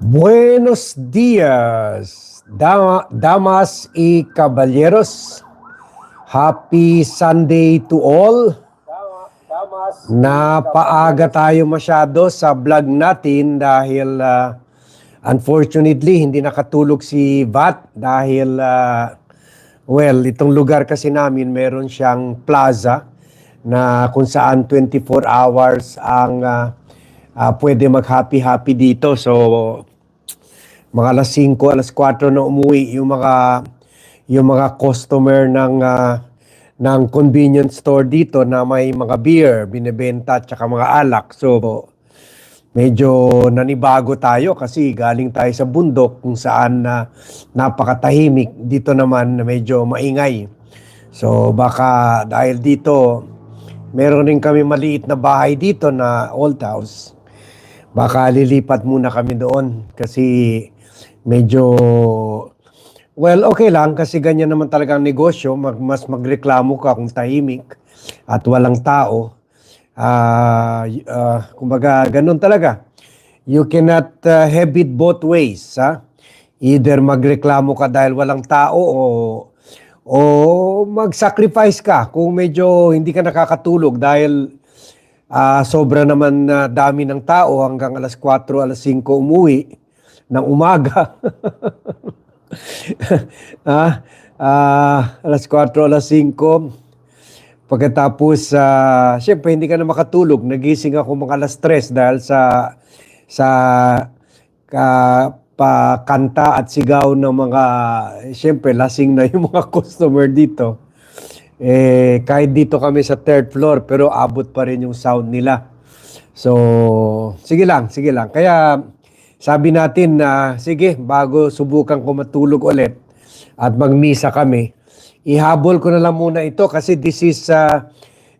Buenos días, dama- damas y caballeros. Happy Sunday to all. Napaaga tayo masyado sa vlog natin dahil ah, unfortunately hindi nakatulog si Vat dahil ah, well, itong lugar kasi namin meron siyang plaza na kung saan 24 hours ang ah, ah, pwede mag-happy-happy dito. So, mga alas 5, alas 4 na umuwi yung mga yung mga customer ng ah, ng convenience store dito na may mga beer binebenta at saka mga alak. So, medyo nanibago tayo kasi galing tayo sa bundok kung saan na napakatahimik. Dito naman na medyo maingay. So, baka dahil dito, meron rin kami maliit na bahay dito na old house. Baka lilipat muna kami doon kasi medyo well, okay lang kasi ganyan naman talaga ang negosyo. Mag, mas magreklamo ka kung tahimik at walang tao. Y- ah, kumbaga, ganun talaga. You cannot uh, have it both ways. Ha? Either magreklamo ka dahil walang tao o o mag-sacrifice ka kung medyo hindi ka nakakatulog dahil ah, sobra naman na dami ng tao hanggang alas 4, alas 5 umuwi ng umaga. ah, ah, alas 4, alas 5. Pagkatapos, uh, siyempre hindi ka na makatulog. Nagising ako mga alas 3 dahil sa sa ka, pa at sigaw ng mga siyempre lasing na yung mga customer dito. Eh kahit dito kami sa third floor pero abot pa rin yung sound nila. So, sige lang, sige lang. Kaya sabi natin na sige, bago subukan ko matulog ulit at magmisa kami, ihabol ko na lang muna ito kasi this is uh,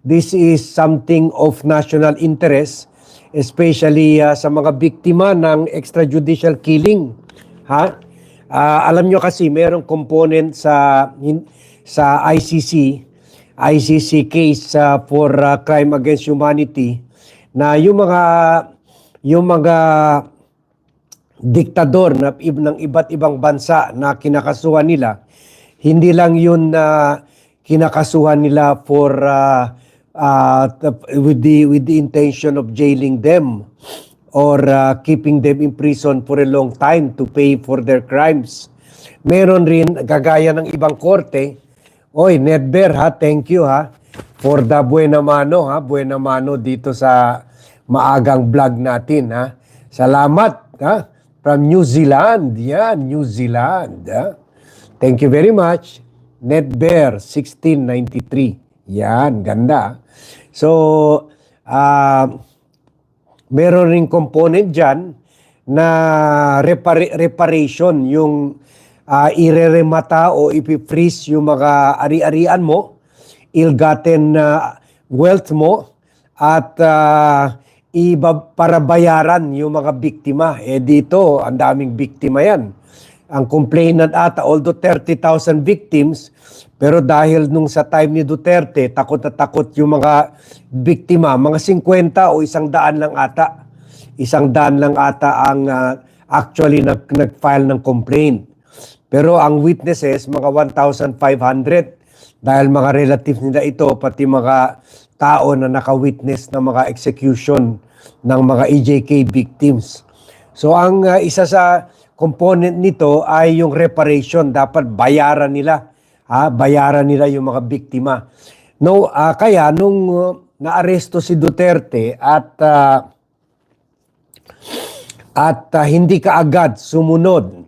this is something of national interest especially uh, sa mga biktima ng extrajudicial killing. Ha? Ah, alam nyo kasi merong component sa sa ICC ICC case uh, for uh, crime against humanity na yung mga yung mga diktador na ng iba't ibang bansa na kinakasuhan nila, hindi lang yun na kinakasuhan nila for uh, uh, with the with the intention of jailing them or uh, keeping them in prison for a long time to pay for their crimes. Meron rin gagaya ng ibang korte. Oy, Nedber ha, thank you ha for the buena mano ha, buena mano dito sa maagang vlog natin ha. Salamat ha from New Zealand. Yan, New Zealand. Ha? Thank you very much. Netbear 1693. Yan, ganda. So, ah meron ring component dyan na repara- reparation, yung uh, ireremata o ipifreeze yung mga ari-arian mo, ill-gotten uh, wealth mo, at uh, iba para bayaran yung mga biktima. Eh dito, ang daming biktima yan. Ang complainant ata, although 30,000 victims, pero dahil nung sa time ni Duterte, takot na takot yung mga biktima, mga 50 o isang daan lang ata. Isang daan lang ata ang ah, actually nag, nag-file ng complaint. Pero ang witnesses, mga 1,500 dahil mga relatives nila ito, pati mga tao na naka-witness ng mga execution ng mga EJK victims. So ang uh, isa sa component nito ay yung reparation. Dapat bayaran nila. Ha? Bayaran nila yung mga biktima. No, ah, kaya nung uh, naaresto si Duterte at ah, at ah, hindi kaagad sumunod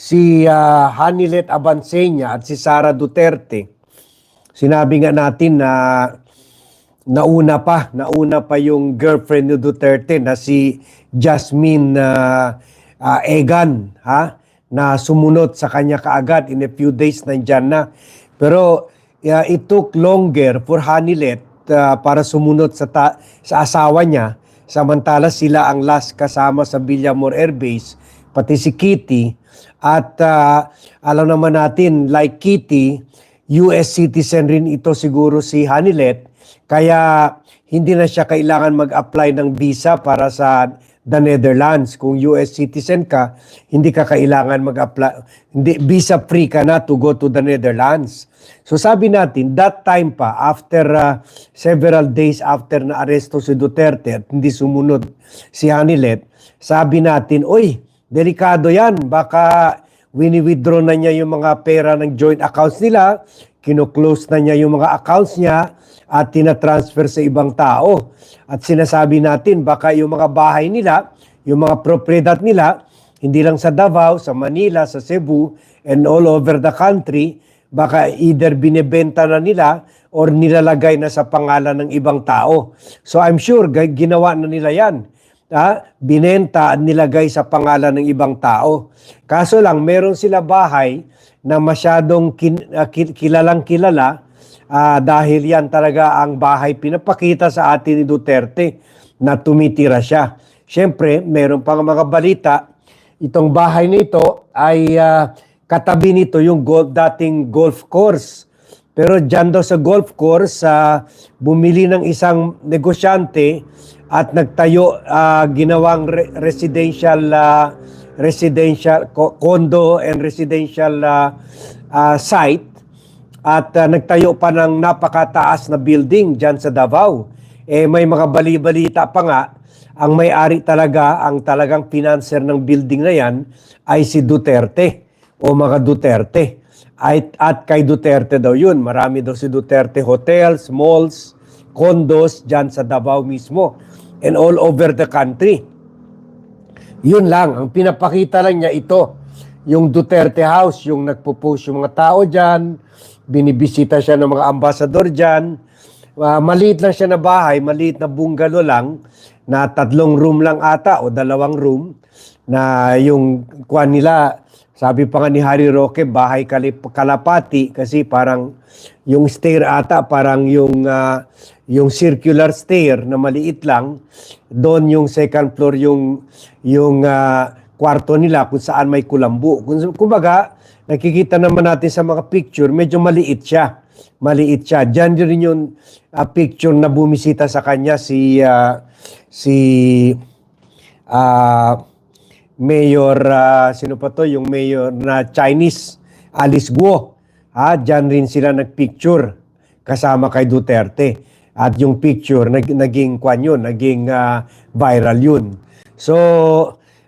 si uh, Hanilet Abansenya at si Sara Duterte. Sinabi nga natin na nauna pa, nauna pa yung girlfriend ni Duterte na si Jasmine ah, ah, Egan, ha? Na sumunod sa kanya kaagad in a few days nandyan na. Pero ah, it took longer for Hanilet ah, para sumunod sa, ta- sa asawa niya samantala sila ang last kasama sa Villamor Air Base pati si Kitty at ah, alam naman natin like Kitty US citizen rin ito siguro si Hanilet kaya hindi na siya kailangan mag-apply ng visa para sa the Netherlands. Kung US citizen ka, hindi ka kailangan mag-apply, hindi, visa free ka na to go to the Netherlands. So sabi natin, that time pa, after uh, several days after na aresto si Duterte at hindi sumunod si Hanilet, sabi natin, oy, delikado yan, baka wini-withdraw na niya yung mga pera ng joint accounts nila, kino-close na niya yung mga accounts niya, at tina-transfer sa ibang tao. At sinasabi natin, baka yung mga bahay nila, yung mga propriedad nila, hindi lang sa Davao, sa Manila, sa Cebu, and all over the country, baka either binebenta na nila or nilalagay na sa pangalan ng ibang tao. So I'm sure ginawa na nila yan. Ha? Binenta at nilagay sa pangalan ng ibang tao. Kaso lang, meron sila bahay na masyadong kin- ah, ki- kilalang kilala ah, dahil yan talaga ang bahay pinapakita sa atin ni Duterte na tumitira siya. Siyempre, meron pang mga balita, itong bahay nito ay ah, katabi nito yung golf, dating golf course. Pero dyan daw sa golf course, ah, bumili ng isang negosyante at nagtayo, ah, ginawang re- residential ah, residential co- condo and residential ah, ah, site at uh, nagtayo pa ng napakataas na building dyan sa Davao. Eh may mga bali-balita pa nga, ang may-ari talaga, ang talagang financer ng building na yan ay si Duterte o mga Duterte. At, at kay Duterte daw yun. Marami daw si Duterte hotels, malls, condos dyan sa Davao mismo and all over the country. Yun lang, ang pinapakita lang niya ito. Yung Duterte House, yung nagpo-post yung mga tao dyan, binibisita siya ng mga ambasador dyan. Ah, maliit lang siya na bahay, maliit na bungalow lang, na tatlong room lang ata o dalawang room, na yung kuan nila, sabi pa nga ni Harry Roque, bahay kalip, kalapati kasi parang yung stair ata, parang yung ah, yung circular stair na maliit lang, doon yung second floor yung yung ah, kwarto nila kung saan may kulambu. Kung kumbaga, nakikita naman natin sa mga picture, medyo maliit siya. Maliit siya. Diyan rin yung ah, picture na bumisita sa kanya si ah, si ah, Mayor, ah, sino pa to? Yung mayor na Chinese, Alice Guo. Ha, diyan rin sila nagpicture kasama kay Duterte. At yung picture, nag, naging kwan yun, naging ah, viral yun. So,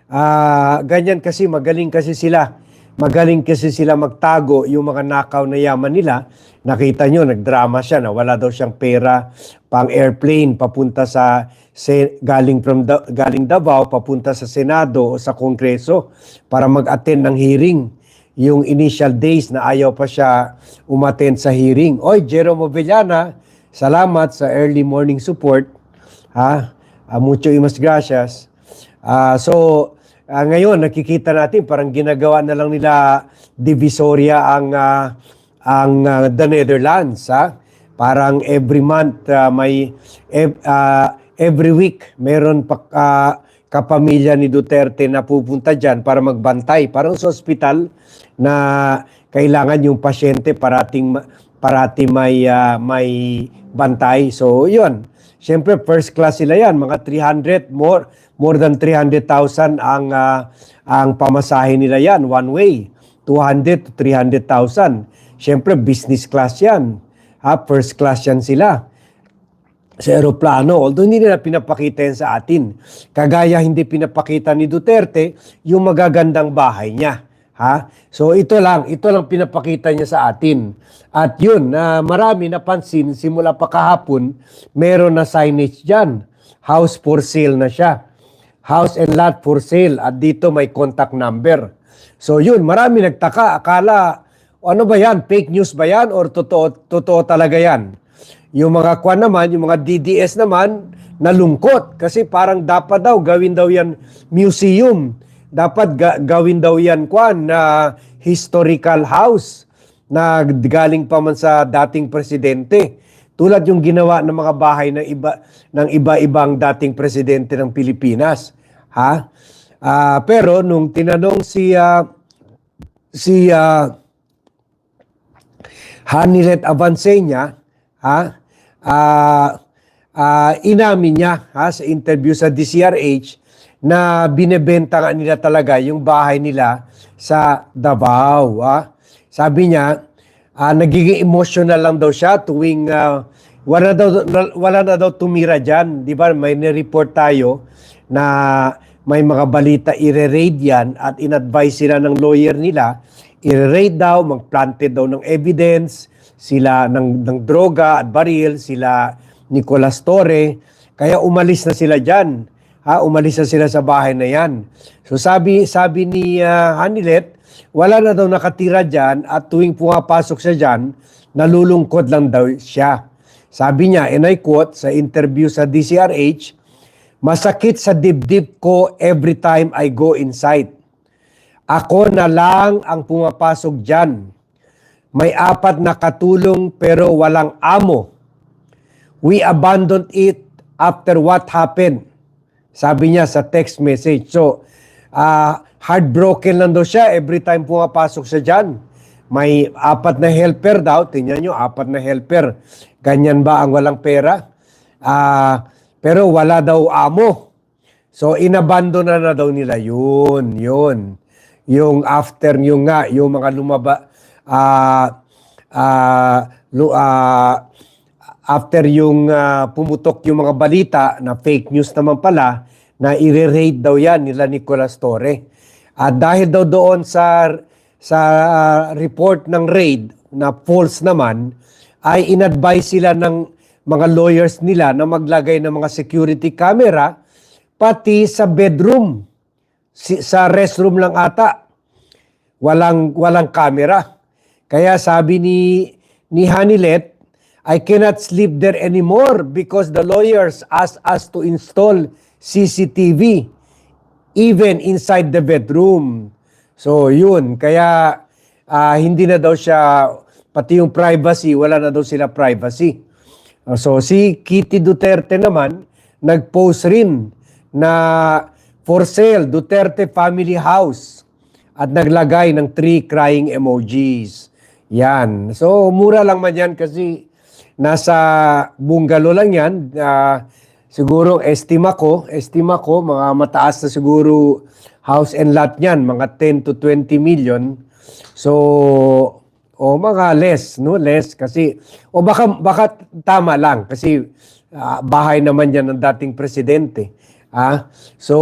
ah, ganyan kasi, magaling kasi sila. Magaling kasi sila magtago yung mga nakaw na yaman nila. Nakita nyo, nagdrama siya na wala daw siyang pera pang airplane papunta sa se, galing from Da- galing Davao papunta sa Senado o sa Kongreso para mag-attend ng hearing yung initial days na ayaw pa siya umattend sa hearing. Oy, Jerome Villana, salamat sa early morning support. Ha? Ah, mucho imas gracias. Ah, so, ah, ngayon nakikita natin parang ginagawa na lang nila Divisoria ang ah, ang ah, the Netherlands, ha? Parang every month ah, may ah, every week meron pa ah, kapamilya ni Duterte na pupunta diyan para magbantay, parang sa ospital na kailangan yung pasyente parating parati may ah, may bantay. So, 'yun. Siyempre, first class sila yan. Mga 300, more, more than 300,000 ang, ah, ang pamasahe nila yan, one way. 200 to 300,000. Siyempre, business class yan. Ha, first class yan sila sa aeroplano. Although hindi nila pinapakita yan sa atin. Kagaya hindi pinapakita ni Duterte yung magagandang bahay niya. Ha? So ito lang, ito lang pinapakita niya sa atin. At yun, na marami napansin simula pa kahapon, meron na signage diyan. House for sale na siya. House and lot for sale at dito may contact number. So yun, marami nagtaka, akala ano ba yan? Fake news ba yan or totoo totoo talaga yan? Yung mga kwan naman, yung mga DDS naman, nalungkot kasi parang dapat daw gawin daw yan museum. Dapat ga- gawin daw yan kwan na historical house na galing pa man sa dating presidente. Tulad yung ginawa ng mga bahay ng iba ng iba-ibang dating presidente ng Pilipinas, ha? Ah, pero nung tinanong si ah, si ah, Hanilet Avancenia, ha? Ah, ah, inamin niya ha, sa interview sa DCRH na binebenta nga nila talaga yung bahay nila sa Davao. Ah. Sabi niya, ah, nagiging emotional lang daw siya tuwing ah, wala, daw, wala na daw tumira dyan. Di ba? May nireport tayo na may mga balita i-raid yan at in-advise sila ng lawyer nila, i-raid daw, mag-planted daw ng evidence, sila ng, ng droga at baril, sila Nicolas Torre, kaya umalis na sila dyan. Ha, umalis na sila sa bahay na yan. So sabi sabi ni uh, Hanilet, wala na daw nakatira dyan at tuwing pumapasok siya dyan, nalulungkot lang daw siya. Sabi niya, and I quote sa interview sa DCRH, Masakit sa dibdib ko every time I go inside. Ako na lang ang pumapasok dyan. May apat na katulong pero walang amo. We abandoned it after what happened. Sabi niya sa text message. So, ah, heartbroken lang daw siya every time pumapasok siya dyan. May apat na helper daw. Tingnan nyo, apat na helper. Ganyan ba ang walang pera? Ah, pero wala daw amo. So, inabandon na, na daw nila yun. Yun. Yung after yung nga, yung mga lumaba, ah, lu- ah, after yung ah, pumutok yung mga balita na fake news naman pala, na i-raid daw yan nila Nicolas Torre. At dahil daw doon sa sa ah, report ng raid na false naman, ay inadvise sila ng mga lawyers nila na maglagay ng mga security camera pati sa bedroom. Si, sa restroom lang ata. Walang walang camera. Kaya sabi ni ni Hanilet, I cannot sleep there anymore because the lawyers asked us to install CCTV even inside the bedroom. So yun, kaya ah, hindi na daw siya pati yung privacy, wala na daw sila privacy. Uh, So si Kitty Duterte naman nag-post rin na for sale Duterte Family House at naglagay ng three crying emojis. Yan. So mura lang man yan kasi nasa bungalow lang yan. Ah, siguro estima ko, estima ko mga mataas na siguro house and lot niyan, mga 10 to 20 million. So o mga less, no? Less kasi o baka baka tama lang kasi ah, bahay naman yan ng dating presidente. Ah, so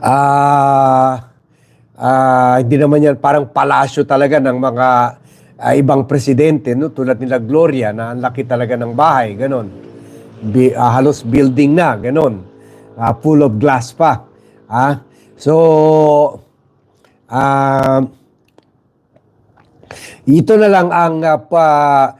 ah ah, hindi naman yan parang palasyo talaga ng mga ah, ibang presidente, no? Tulad nila Gloria na ang laki talaga ng bahay, ganon. Bi- ah, halos building na, ganon. Ah, full of glass pa. Ah, so ah ito na lang ang ah, pa,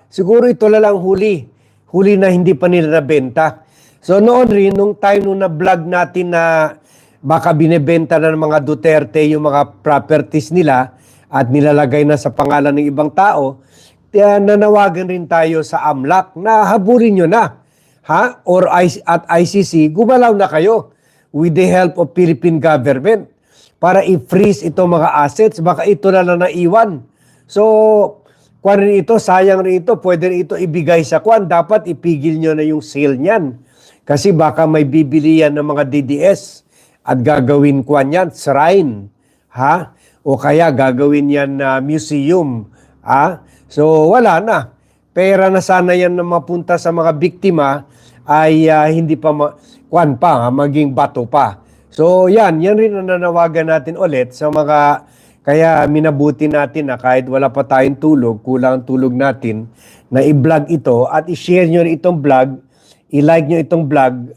siguro ito na lang huli. Huli na hindi pa nila nabenta. So noon rin, nung time nung na-vlog natin na baka binebenta na ng mga Duterte yung mga properties nila at nilalagay na sa pangalan ng ibang tao, kaya nanawagan rin tayo sa AMLAC na habulin nyo na. Ha? Or at ICC, gumalaw na kayo with the help of Philippine government para i-freeze itong mga assets. Baka ito na lang naiwan. So, kwan rin ito, sayang rin ito, pwede rin ito ibigay sa kwan. Dapat ipigil nyo na yung sale niyan. Kasi baka may bibili yan ng mga DDS at gagawin kwan yan, shrine. Ha? O kaya gagawin yan na museum. Ha? So, wala na. Pera na sana yan na mapunta sa mga biktima ay ah, hindi pa ma- kwan pa, ha? maging bato pa. So, yan. Yan rin ang nanawagan natin ulit sa mga kaya minabuti natin na kahit wala pa tayong tulog, kulang ang tulog natin, na i-vlog ito at i-share nyo itong vlog, i-like nyo itong vlog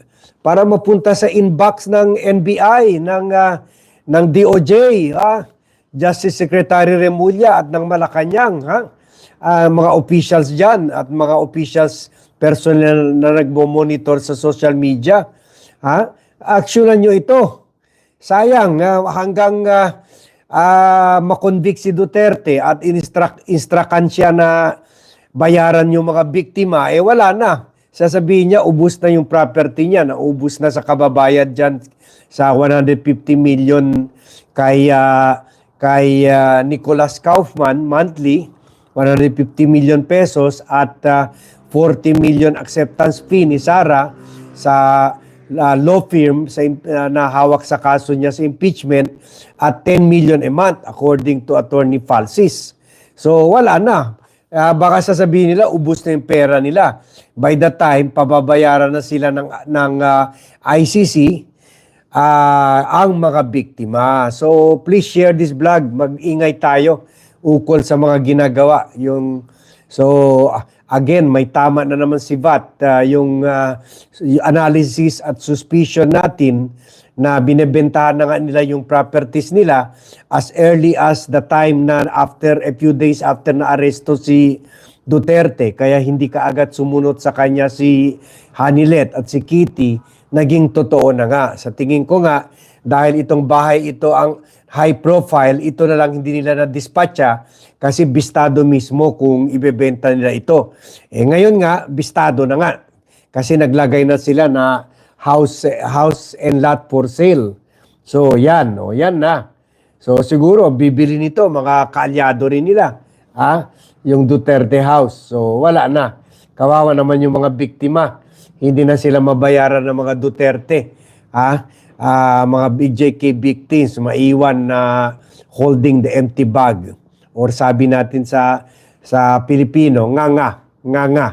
para mapunta sa inbox ng NBI, ng, ah, ng DOJ, ha? Justice Secretary Remulla at ng Malacanang, ha? Ah, mga officials dyan at mga officials personnel na nagmo-monitor sa social media. Ha? Actionan nyo ito. Sayang, ah, hanggang ah, ah, makonvict si Duterte at instruct, instructan siya na bayaran yung mga biktima, eh wala na. Sasabihin niya, ubus na yung property niya, naubos na sa kababayad dyan sa 150 million kay, ah, kay ah, Nicholas Kaufman monthly, 150 million pesos at ah, 40 million acceptance fee ni Sara sa uh, law firm sa, uh, na hawak sa kaso niya sa impeachment at 10 million a month according to Attorney Falsis. So wala na. Ah, baka sasabihin nila ubos na yung pera nila. By the time pababayaran na sila ng ng ah, ICC ah, ang mga biktima. So please share this vlog. Mag-ingay tayo ukol sa mga ginagawa. Yung so again may tama na naman si VAT ah, yung yung analysis at suspicion natin na binebentahan na nga nila yung properties nila as early as the time na after a few days after na aresto si Duterte. Kaya hindi kaagad sumunod sa kanya si Hanilet at si Kitty. Naging totoo na nga. Sa tingin ko nga dahil itong bahay ito ang high profile ito na lang hindi nila na dispatcha kasi bistado mismo kung ibebenta nila ito. Eh ngayon nga bistado na nga. Kasi naglagay na sila na house house and lot for sale. So yan, oh, yan na. So siguro bibili nito mga kaalyado rin nila, ha? Yung Duterte House. So wala na. Kawawa naman yung mga biktima. Hindi na sila mabayaran ng mga Duterte, ha? Ah, mga BJK victims maiwan na holding the empty bag or sabi natin sa sa Pilipino, nga nga, nga nga.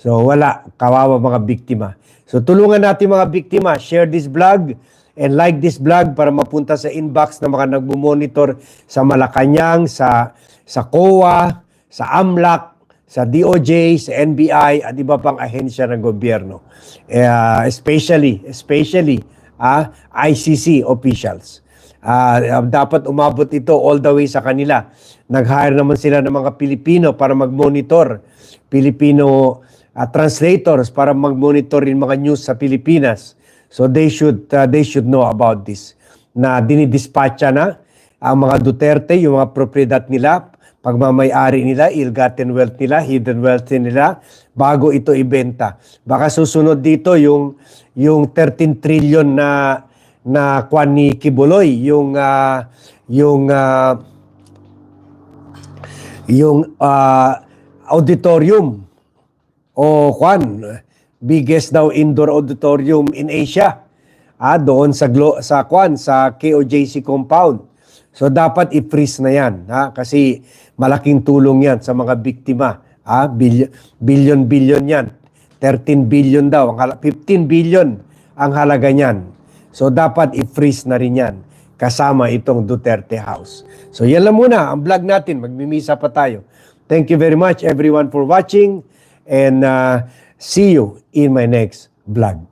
So wala, kawawa mga biktima. So tulungan natin mga biktima, share this vlog and like this vlog para mapunta sa inbox ng mga nagmo-monitor sa Malacanang, sa sa COA, sa AMLAC, sa DOJ, sa NBI at iba pang ahensya ng gobyerno. Eh, especially, especially ah, ICC officials. Ah, dapat umabot ito all the way sa kanila. Nag-hire naman sila ng mga Pilipino para mag-monitor. Filipino ah, translators para mag-monitor yung mga news sa Pilipinas. So they should ah, they should know about this. Na dinidispatcha na ang mga Duterte, yung mga propriedad nila, pagmamayari nila, ill-gotten wealth nila, hidden wealth nila, bago ito ibenta. Baka susunod dito yung yung 13 trillion na na kwan ni Kibuloy, yung ah, yung ah, yung ah, auditorium o kwan biggest daw indoor auditorium in Asia. Ah doon sa glo- sa kwan sa KOJC compound. So dapat i-freeze na yan ha? Kasi malaking tulong yan sa mga biktima ah billion billion billion yan. 13 billion daw ang hala- 15 billion ang halaga niyan. So dapat i-freeze na rin yan kasama itong Duterte House. So yan lang muna ang vlog natin. Magmimisa pa tayo. Thank you very much everyone for watching and uh, see you in my next vlog.